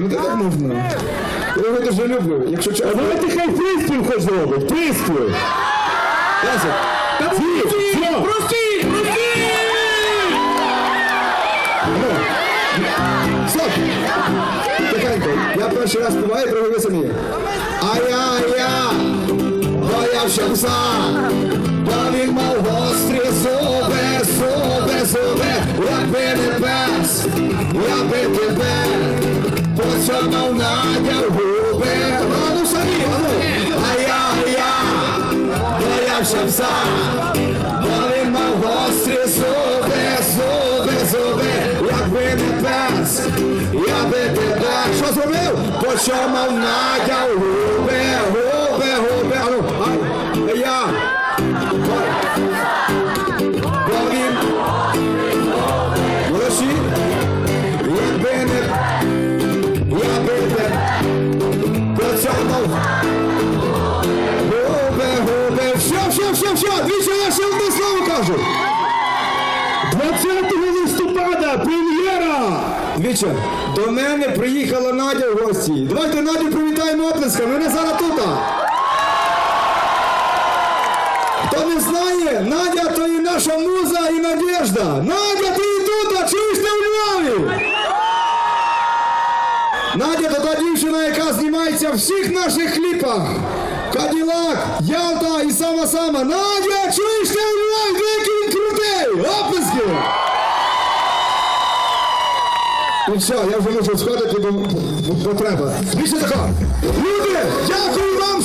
Ну так можна. Я його дуже люблю, якщо чесно. Давайте хай приспів хоч зробить, приспів. Простіть, все. простіть, простіть! Стоп! Тихенько, я перший раз співаю, другий ви самі. А я, я, боявся пса, бо він мав гострі зуби, зуби, зуби, якби не пес, я би тебе поцьомав Надя в губи. А ну самі, а ну. А я, я, боявся пса, бо він мав гострі зуби, зуби, зуби, якби не пес, я би тебе, що зробив? Почомав Надя губи, губи, губи, а ну, а я, бо, бо двічі я ще одне слово кажу. 20 листопада, прем'єра! Двічі, до мене приїхала Надя в гості. Давайте Надю привітаємо оплесками, вона зараз тут. Хто не знає, Надя то і наша муза і надежда. Надя, ти і тут, чуєш ти у Львові? Надя то та дівчина, яка знімається в всіх наших кліпах. Каділак, Ялта і сама-сама. Надя, чуєш ти онлайн? Який він крутий! Оплески! І все, я вже можу сходити, бо, бо треба. Більше тако. Люди, дякую вам,